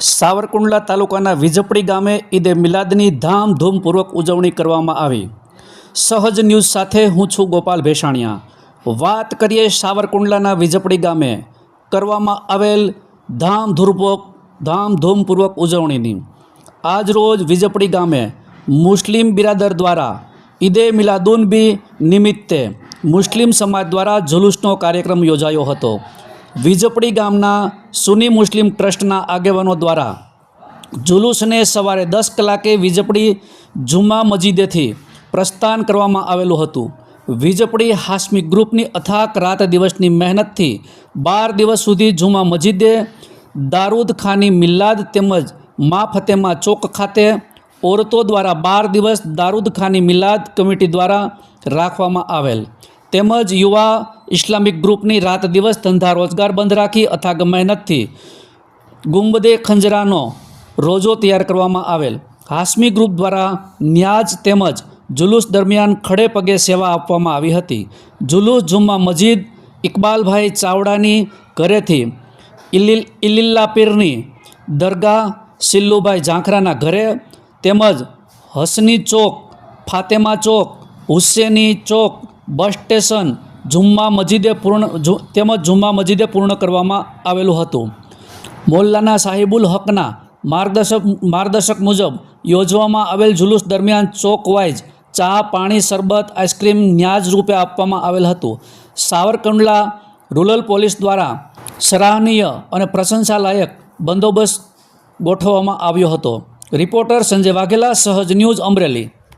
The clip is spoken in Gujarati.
સાવરકુંડલા તાલુકાના વિજપડી ગામે ઈદે મિલાદની ધામધૂમપૂર્વક ઉજવણી કરવામાં આવી. સહજ ન્યૂઝ સાથે હું છું ગોપાલ ભેસાણિયા. વાત કરીએ સાવરકુંડલાના વિજપડી ગામે. કરવામાં આવેલ ધામધૂમપૂર્વક ધામધૂમપૂર્વક ઉજવણીની. આજરોજ વિજપડી ગામે મુસ્લિમ બિરાદર દ્વારા ઈદે મિલાદુનબી નિમિત્તે મુસ્લિમ સમાજ દ્વારા જુલુસનો કાર્યક્રમ યોજાયો હતો. વિજપડી ગામના સુન્ની મુસ્લિમ ટ્રસ્ટના આગેવાનો દ્વારા જુલુસને સવારે દસ કલાકે વીજપડી જુમા મસ્જિદેથી પ્રસ્થાન કરવામાં આવેલું હતું. વીજપડી હાસમી ગ્રુપની અથાક રાત દિવસની મહેનતથી બાર દિવસ સુધી જુમા મસ્જિદે દારૂદ ખાની મિલ્લાદ તેમજ મા ફતેમા ચોક ખાતે ઓરતો દ્વારા બાર દિવસ દારૂદ ખાની મિલાદ કમિટી દ્વારા રાખવામાં આવેલ. તેમજ યુવા ઇસ્લામિક ગ્રુપની રાત દિવસ ધંધા રોજગાર બંધ રાખી અથાગ મહેનતથી ગુંબદે ખંજરાનો રોજો તૈયાર કરવામાં આવેલ. હાસમી ગ્રુપ દ્વારા ન્યાજ તેમજ જુલુસ દરમિયાન ખડે પગે સેવા આપવામાં આવી હતી. જુલુસ જુમ્મા મસ્જિદ ઇકબાલભાઈ ચાવડાની ઘરેથી ઇલિલ ઇલિલ્લા પીરની દરગાહ સિલ્લુભાઈ ઝાંખરાના ઘરે તેમજ હસની ચોક, ફાતેમા ચોક, હુસેની ચોક બસ સ્ટેશન જુમ્મા મસ્જિદે પૂર્ણ તેમજ જુમ્મા મસ્જિદે પૂર્ણ કરવામાં આવેલું હતું. મોલ્લાના સાહિબુલ હકના માર્ગદર્શક માર્ગદર્શક મુજબ યોજવામાં આવેલ જુલુસ દરમિયાન ચોક વાઇઝ ચા, પાણી, શરબત આઈસ્ક્રીમ ન્યાજ રૂપે આપવામાં આવેલ હતું. સાવરકુંડલા રૂરલ પોલીસ દ્વારા સરાહનીય અને પ્રશંસાલાયક બંદોબસ્ત ગોઠવવામાં આવ્યો હતો. રિપોર્ટર સંજય વાઘેલા, સહજ ન્યૂઝ અમરેલી.